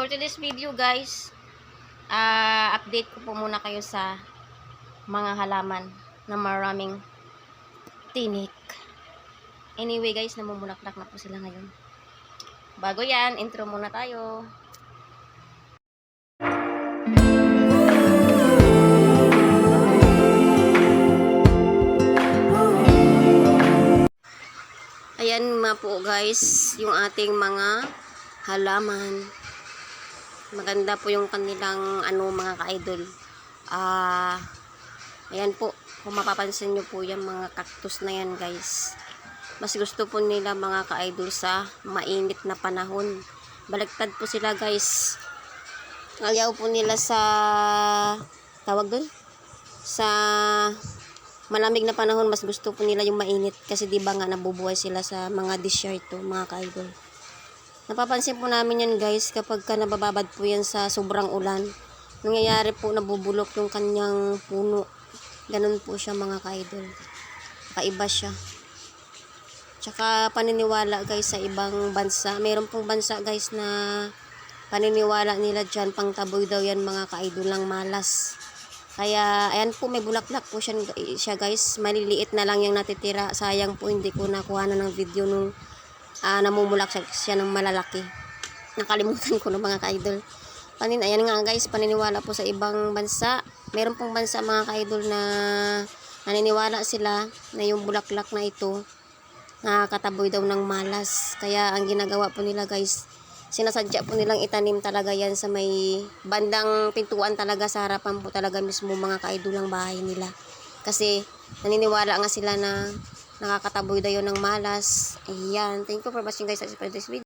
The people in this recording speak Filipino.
For today's video guys, ah update ko po muna kayo sa mga halaman na maraming tinik. Anyway guys, namumulaklak na po sila ngayon. Bago yan, intro muna tayo. Ayan mga po guys, yung ating mga halaman. Maganda po yung kanilang ano mga ka-idol. Ah, ayan po, kung mapapansin nyo po yung mga cactus na yan guys. Mas gusto po nila mga ka-idol sa mainit na panahon. Baliktad po sila guys. Ayaw po nila sa tawag doon sa malamig na panahon mas gusto po nila yung mainit kasi di ba nga nabubuhay sila sa mga disyerto mga ka-idol. Napapansin po namin yan guys kapag ka nabababad po yan sa sobrang ulan. Nangyayari po nabubulok yung kanyang puno. Ganun po siya mga ka-idol. Kaiba siya. Tsaka paniniwala guys sa ibang bansa. Meron pong bansa guys na paniniwala nila dyan pang taboy daw yan mga ka-idol ng malas. Kaya, ayan po, may bulaklak po siya, siya guys. Maliliit na lang yung natitira. Sayang po, hindi ko nakuha na ng video nung ah, namumulak siya, ng malalaki. Nakalimutan ko ng mga ka-idol. Panin, ayan nga guys, paniniwala po sa ibang bansa. Meron pong bansa mga ka-idol na naniniwala sila na yung bulaklak na ito nakakataboy daw ng malas. Kaya ang ginagawa po nila guys, sinasadya po nilang itanim talaga yan sa may bandang pintuan talaga sa harapan po talaga mismo mga ka-idol ng bahay nila. Kasi naniniwala nga sila na nakakataboy daw yun ng malas. Ayan. Thank you for watching guys. Sa this video.